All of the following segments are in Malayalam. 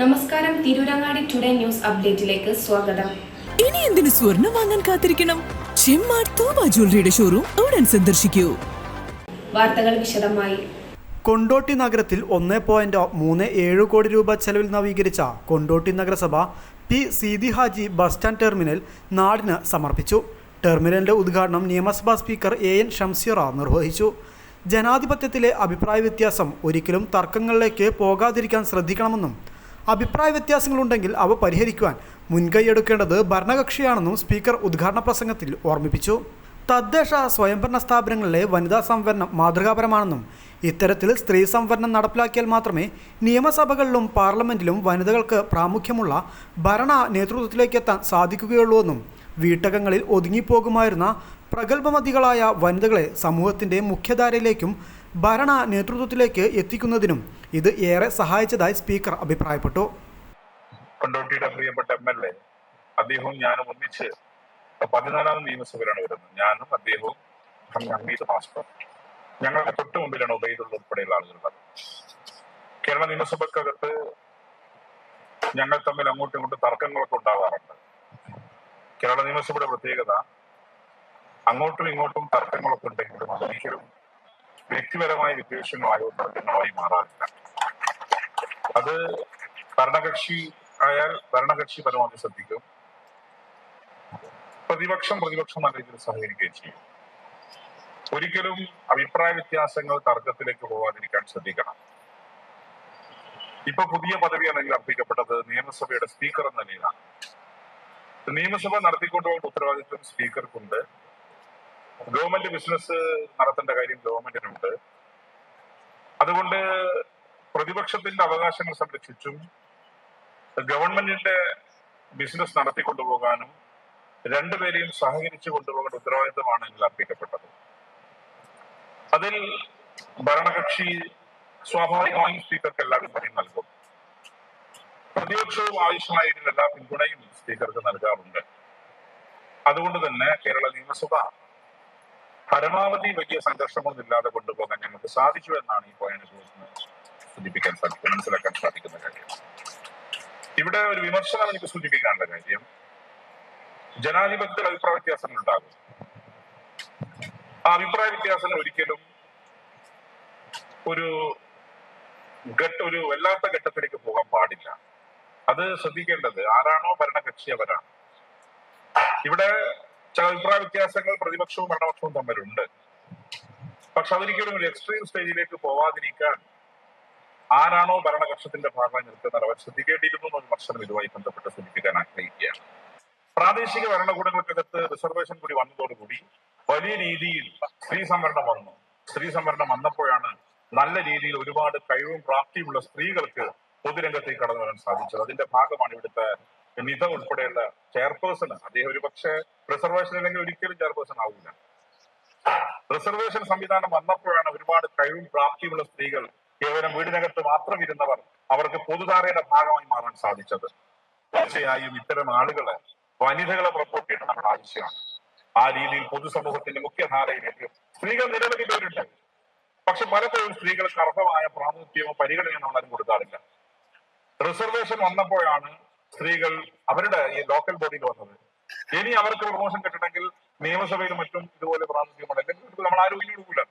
നമസ്കാരം തിരൂരങ്ങാടി ടുഡേ ന്യൂസ് അപ്ഡേറ്റിലേക്ക് സ്വാഗതം. ഇനി എന്തിനു സ്വർണം വാങ്ങാൻ കാത്തിരിക്കണം? ചെമ്മാട് തോമ ജ്വല്ലറിയുടെ ഷോറൂം ഉടൻ സന്ദർശിക്കൂ. വാർത്തകൾ വിശദമായി. കൊണ്ടോട്ടി നഗരത്തിൽ ഒന്ന് പോയിന്റ് മൂന്ന് ഏഴ് കോടി രൂപ ചെലവിൽ നവീകരിച്ച കൊണ്ടോട്ടി നഗരസഭ P Seethi Haji bus stand terminal നാടിന് സമർപ്പിച്ചു. ടെർമിനലിന്റെ ഉദ്ഘാടനം നിയമസഭാ സ്പീക്കർ എ എൻ ഷംസിയറ നിർവഹിച്ചു. ജനാധിപത്യത്തിലെ അഭിപ്രായ വ്യത്യാസം ഒരിക്കലും തർക്കങ്ങളിലേക്ക് പോകാതിരിക്കാൻ ശ്രദ്ധിക്കണമെന്നും അഭിപ്രായ വ്യത്യാസങ്ങളുണ്ടെങ്കിൽ അവ പരിഹരിക്കുവാൻ മുൻകൈയെടുക്കേണ്ടത് ഭരണകക്ഷിയാണെന്നും സ്പീക്കർ ഉദ്ഘാടന പ്രസംഗത്തിൽ ഓർമ്മിപ്പിച്ചു. തദ്ദേശ സ്വയംഭരണ സ്ഥാപനങ്ങളിലെ വനിതാ സംവരണം മാതൃകാപരമാണെന്നും ഇത്തരത്തിൽ സ്ത്രീ സംവരണം നടപ്പിലാക്കിയാൽ മാത്രമേ നിയമസഭകളിലും പാർലമെന്റിലും വനിതകൾക്ക് പ്രാമുഖ്യമുള്ള ഭരണ നേതൃത്വത്തിലേക്ക് എത്താൻ സാധിക്കുകയുള്ളൂവെന്നും വീട്ടകങ്ങളിൽ ഒതുങ്ങിപ്പോകുമായിരുന്ന പ്രഗത്ഭമതികളായ വനിതകളെ സമൂഹത്തിന്റെ മുഖ്യധാരയിലേക്കും ഭരണ നേതൃത്വത്തിലേക്ക് എത്തിക്കുന്നതിനും ഇത് ഏറെ സഹായിച്ചതായി സ്പീക്കർ അഭിപ്രായപ്പെട്ടു. കൊണ്ടോട്ടിയുടെ പ്രിയപ്പെട്ട എം എൽ എ അദ്ദേഹവും ഞാനും ഒന്നിച്ച് പതിനാലാം നിയമസഭയിലാണ് വരുന്നത്. ഞാനും അദ്ദേഹവും ഹമീദ് മാസ്റ്റർ. ഞങ്ങളുടെ തൊട്ട് മുമ്പിലാണ് ഉബൈദുള്ള ഉൾപ്പെടെയുള്ള ആളുകളുള്ളത്. കേരള നിയമസഭക്കകത്ത് ഞങ്ങൾ തമ്മിൽ അങ്ങോട്ടും ഇങ്ങോട്ടും തർക്കങ്ങളൊക്കെ ഉണ്ടാവാറുണ്ട്. കേരള നിയമസഭയുടെ പ്രത്യേകത അങ്ങോട്ടും ഇങ്ങോട്ടും തർക്കങ്ങളൊക്കെ ഉണ്ടെങ്കിലും അതൊരിക്കലും വ്യക്തിപരമായ വിദ്വേഷങ്ങളായോ തർക്കങ്ങളായി മാറാറില്ല. അത് ഭരണകക്ഷി ആയാൽ ഭരണകക്ഷി പരമാവധി ശ്രദ്ധിക്കും. പ്രതിപക്ഷം പ്രതിപക്ഷം നല്ല രീതിയിൽ സഹകരിക്കുകയും ചെയ്യും. ഒരിക്കലും അഭിപ്രായ വ്യത്യാസങ്ങൾ തർക്കത്തിലേക്ക് പോവാതിരിക്കാൻ ശ്രദ്ധിക്കണം. ഇപ്പൊ പുതിയ പദവിയാണ് എനിക്ക് അർപ്പിക്കപ്പെട്ടത്. നിയമസഭയുടെ സ്പീക്കർ എന്ന നിലയിലാണ്. നിയമസഭ നടത്തിക്കൊണ്ടുപോകുന്ന ഉത്തരവാദിത്വം സ്പീക്കർക്കുണ്ട്. ഗവൺമെന്റ് ബിസിനസ് നടത്തേണ്ട കാര്യം ഗവൺമെന്റിനുണ്ട്. അതുകൊണ്ട് പ്രതിപക്ഷത്തിന്റെ അവകാശങ്ങൾ സംരക്ഷിച്ചും ഗവൺമെന്റിന്റെ ബിസിനസ് നടത്തിക്കൊണ്ടുപോകാനും രണ്ടുപേരെയും സഹകരിച്ചു കൊണ്ടുപോകേണ്ട ഉത്തരവാദിത്തമാണ് ഇതിൽ അർപ്പിക്കപ്പെട്ടത്. അതിൽ ഭരണകക്ഷി സ്വാഭാവികമായും സ്പീക്കർക്ക് എല്ലാ പിന്തുണയും നൽകും. പ്രതിപക്ഷവും ആവശ്യമായ എല്ലാ പിന്തുണയും സ്പീക്കർക്ക് നൽകാറുണ്ട്. അതുകൊണ്ട് തന്നെ കേരള നിയമസഭ പരമാവധി വലിയ സംഘർഷമൊന്നും ഇല്ലാതെ കൊണ്ടുപോകാൻ ഞങ്ങൾക്ക് സാധിച്ചു എന്നാണ് ഈ പോയിന്റ് സൂചിപ്പിക്കാൻ സാധിക്കും മനസ്സിലാക്കാൻ സാധിക്കുന്ന കാര്യം. ഇവിടെ ഒരു വിമർശനം എനിക്ക് സൂചിപ്പിക്കാനുള്ള കാര്യം ജനാധിപത്യത്തിൽ അഭിപ്രായ വ്യത്യാസങ്ങൾ ഉണ്ടാകും. ആ അഭിപ്രായ വ്യത്യാസങ്ങൾ ഒരിക്കലും ഒരു ഘട്ട ഒരു വല്ലാത്ത ഘട്ടത്തിലേക്ക് പോകാൻ പാടില്ല. അത് ശ്രദ്ധിക്കേണ്ടത് ആരാണോ ഭരണകക്ഷി അവരാണ്. ഇവിടെ ചില അഭിപ്രായ വ്യത്യാസങ്ങൾ പ്രതിപക്ഷവും ഭരണപക്ഷവും തമ്മിലുണ്ട്. പക്ഷെ അതൊരിക്കലും ഒരു എക്സ്ട്രീം സ്റ്റേജിലേക്ക് പോവാതിരിക്കാൻ ആരാണോ ഭരണകക്ഷത്തിന്റെ ഭാഗമായി നിൽക്കുന്നത് അവർ ശ്രദ്ധിക്കേണ്ടിയിരുന്നു എന്നൊരു വിമർശനം ഇതുമായി ബന്ധപ്പെട്ട് സൂചിപ്പിക്കാൻ ആഗ്രഹിക്കുകയാണ്. പ്രാദേശിക ഭരണകൂടങ്ങൾക്കകത്ത് റിസർവേഷൻ കൂടി വന്നതോടുകൂടി വലിയ രീതിയിൽ സ്ത്രീ സംവരണം വന്നു. സ്ത്രീ സംവരണം വന്നപ്പോഴാണ് നല്ല രീതിയിൽ ഒരുപാട് കഴിവും പ്രാപ്തിയുമുള്ള സ്ത്രീകൾക്ക് പൊതുരംഗത്തേക്ക് കടന്നു വരാൻ സാധിച്ചത്. അതിന്റെ ഭാഗമാണ് ഇവിടുത്തെ നിത ഉൾപ്പെടെയുള്ള ചെയർപേഴ്സൺ. അദ്ദേഹം ഒരു പക്ഷേ റിസർവേഷൻ ഇല്ലെങ്കിൽ ഒരിക്കലും ചെയർപേഴ്സൺ ആവില്ല. റിസർവേഷൻ സംവിധാനം വന്നപ്പോഴാണ് ഒരുപാട് കഴിവും പ്രാപ്തിയുമുള്ള സ്ത്രീകൾ കേവലം വീടിനകത്ത് മാത്രം ഇരുന്നവർ അവർക്ക് പൊതുധാരയുടെ ഭാഗമായി മാറാൻ സാധിച്ചത്. തീർച്ചയായും ഇത്തരം ആളുകളെ വനിതകളെ പ്രപ്പോർട്ട് ചെയ്യേണ്ട ആവശ്യമാണ്. ആ രീതിയിൽ പൊതുസമൂഹത്തിന്റെ മുഖ്യധാരയിലേക്ക് സ്ത്രീകൾ നിരവധി പേരുണ്ട്. പക്ഷെ പലപ്പോഴും സ്ത്രീകൾക്ക് അർഹമായ പ്രാമുഖ്യമോ പരിഗണനയോ നമ്മളാരും കൊടുക്കാറില്ല. റിസർവേഷൻ വന്നപ്പോഴാണ് സ്ത്രീകൾ അവരുടെ ഈ ലോക്കൽ ബോഡിയിൽ വന്നത്. ഇനി അവർക്ക് പ്രമോഷൻ കിട്ടണമെങ്കിൽ നിയമസഭയിലും മറ്റും ഇതുപോലെ പ്രാമുഖ്യമാണ് ഉണ്ടെങ്കിൽ നമ്മൾ ആരും ഇനി കൊടുക്കില്ല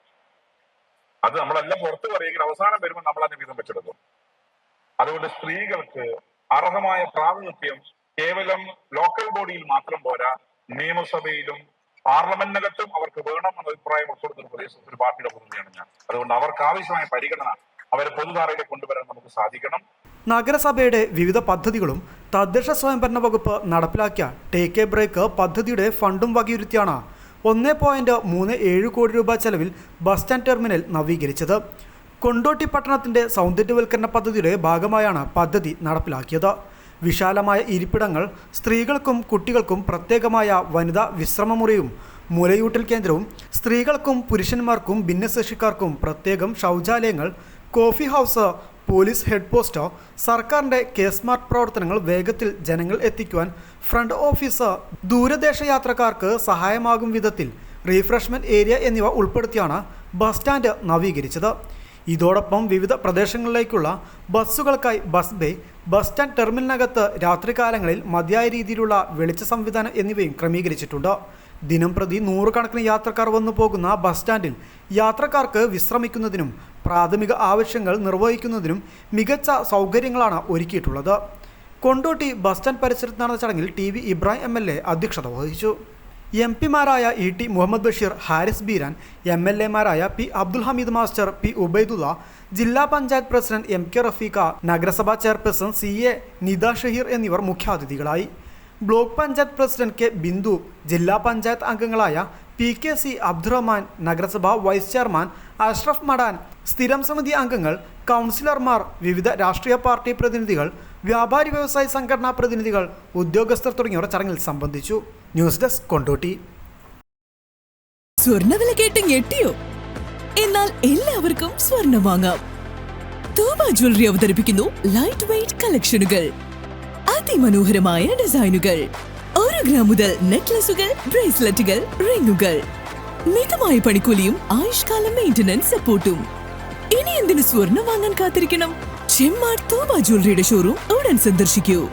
അത് നമ്മളെല്ലാം പുറത്തു പറയുമെങ്കിൽ അവസാനം വരുമ്പോൾ നമ്മൾ അതിന് വീതം വെച്ചെടുക്കും. അതുകൊണ്ട് സ്ത്രീകൾക്ക് അർഹമായ പ്രാതിനിധ്യം കേവലം ലോക്കൽ ബോഡിയിൽ മാത്രം പോരാ നിയമസഭയിലും പാർലമെന്റിനകത്തും അവർക്ക് വേണം എന്ന അഭിപ്രായം ഉൾപ്പെടുത്തുന്ന പ്രദേശത്ത് ഒരു പാർട്ടിയുടെ പ്രതിനിധിയാണ് ഞാൻ. അതുകൊണ്ട് അവർക്ക് ആവശ്യമായ പരിഗണന അവരെ പൊതുധാരയിലേക്ക് കൊണ്ടുവരാൻ നമുക്ക് സാധിക്കണം. നഗരസഭയുടെ വിവിധ പദ്ധതികളും തദ്ദേശ സ്വയംഭരണ വകുപ്പ് നടപ്പിലാക്കിയ ടേക്ക് എ ബ്രേക്ക് പദ്ധതിയുടെ ഫണ്ടും വകയിരുത്തിയാണ് ഒന്ന് പോയിന്റ് മൂന്ന് ഏഴ് കോടി രൂപ ചെലവിൽ ബസ് സ്റ്റാൻഡ് ടെർമിനൽ നവീകരിച്ചത്. കൊണ്ടോട്ടി പട്ടണത്തിന്റെ സൗന്ദര്യവൽക്കരണ പദ്ധതിയുടെ ഭാഗമായാണ് പദ്ധതി നടപ്പിലാക്കിയത്. വിശാലമായ ഇരിപ്പിടങ്ങൾ സ്ത്രീകൾക്കും കുട്ടികൾക്കും പ്രത്യേകമായ വനിതാ വിശ്രമമുറിയും മുലയൂട്ടൽ കേന്ദ്രവും സ്ത്രീകൾക്കും പുരുഷന്മാർക്കും ഭിന്നശേഷിക്കാർക്കും പ്രത്യേകം ശൗചാലയങ്ങൾ കോഫി ഹൗസ് പോലീസ് ഹെഡ് പോസ്റ്റോ സർക്കാരിന്റെ കെ സ്മാർട്ട് പ്രവർത്തനങ്ങൾ വേഗത്തിൽ ജനങ്ങൾ എത്തിക്കുവാൻ ഫ്രണ്ട് ഓഫീസ് ദൂരദേശ യാത്രക്കാർക്ക് സഹായമാകും വിധത്തിൽ റീഫ്രഷ്മെന്റ് ഏരിയ എന്നിവ ഉൾപ്പെടുത്തിയാണ് ബസ് സ്റ്റാൻഡ് നവീകരിച്ചത്. ഇതോടൊപ്പം വിവിധ പ്രദേശങ്ങളിലേക്കുള്ള ബസ്സുകൾക്കായി ബസ് ബേ ബസ് സ്റ്റാൻഡ് ടെർമിനലിനകത്ത് രാത്രികാലങ്ങളിൽ മതിയായ രീതിയിലുള്ള വെളിച്ച സംവിധാനം എന്നിവയും ക്രമീകരിച്ചിട്ടുണ്ട്. ദിനം പ്രതി നൂറുകണക്കിന് യാത്രക്കാർ വന്നു പോകുന്ന ബസ് സ്റ്റാൻഡിൽ യാത്രക്കാർക്ക് വിശ്രമിക്കുന്നതിനും പ്രാഥമിക ആവശ്യങ്ങൾ നിർവഹിക്കുന്നതിനും മികച്ച സൗകര്യങ്ങളാണ് ഒരുക്കിയിട്ടുള്ളത്. കൊണ്ടോട്ടി ബസ് സ്റ്റാൻഡ് പരിസരത്ത് നടന്ന ചടങ്ങിൽ T V Ibrahim M L A അധ്യക്ഷത വഹിച്ചു. M പിമാരായ E T Muhammad Basheer Haris Beeran M L എമാരായ P Abdul Hameed master P Ubaidulla ജില്ലാ panchayat president M K Rafeeqa നഗരസഭാ chairperson C A Nida Shaheer എന്നിവർ മുഖ്യാതിഥികളായി. Block panchayat president K Bindu ജില്ലാ പഞ്ചായത്ത് അംഗങ്ങളായ പി കെ സി അബ്ദുറഹ്മാൻ നഗരസഭ വൈസ് ചെയർമാൻ അഷ്റഫ് മടാൻ സ്ഥിരം സമിതി അംഗങ്ങൾ കൗൺസിലർമാർ വിവിധ രാഷ്ട്രീയ പാർട്ടി പ്രതിനിധികൾ വ്യാപാരി വ്യവസായ സംഘടനാ പ്രതിനിധികൾ ഉദ്യോഗസ്ഥർ തുടങ്ങിയവർ ചടങ്ങിൽ സംബന്ധിച്ചു. News desk Kondotty. സ്വർണവില കേട്ട് ഞെട്ടിയോ? എന്നാൽ എല്ലാവർക്കും സ്വർണം വാങ്ങാം. ജ്വല്ലറി അവതരിപ്പിക്കുന്നു ലൈറ്റ് വെയിറ്റ് കളക്ഷനുകൾ അതിമനോഹരമായ ഡിസൈനുകൾ. ഒരു ഗ്രാം മുതൽ നെക്ലസുകൾ ബ്രേസ്ലെറ്റുകൾ റിങ്ങുകൾ. മിതമായ പണിക്കൂലിയും ആയുഷ്കാല മെയിന്റനൻസ് സപ്പോർട്ടും ഇനി എന്തിനു സ്വർണം വാങ്ങാൻ കാത്തിരിക്കണം? ചെമ്മാർ തോബ ജ്വല്ലറിയുടെ ഷോറൂം ഉടൻ സന്ദർശിക്കൂ.